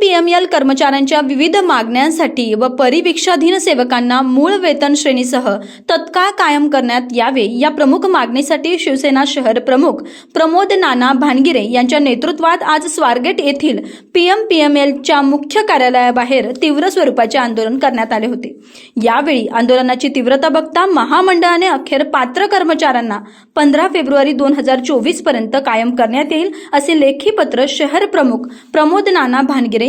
PML कर्मचाऱ्यांच्या विविध मागण्यांसाठी व परिवीक्षाधीन सेवकांना मूळ वेतन श्रेणीसह तत्काळ कायम करण्यात यावे या प्रमुख मागणीसाठी शिवसेना शहर प्रमुख प्रमोद नाना भानगिरे यांच्या नेतृत्वात आज स्वारगेट येथील पी एम पी एम एलच्या मुख्य कार्यालयाबाहेर तीव्र स्वरूपाचे आंदोलन करण्यात आले होते. यावेळी आंदोलनाची तीव्रता बघता महामंडळाने अखेर पात्र कर्मचाऱ्यांना पंधरा फेब्रुवारी दोन हजार चोवीसपर्यंत कायम करण्यात येईल असे लेखी पत्र शहर प्रमुख प्रमोद नाना भानगिरे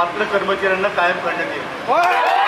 पात्र कर्मचाऱ्यांना कायम करण्यात येईल.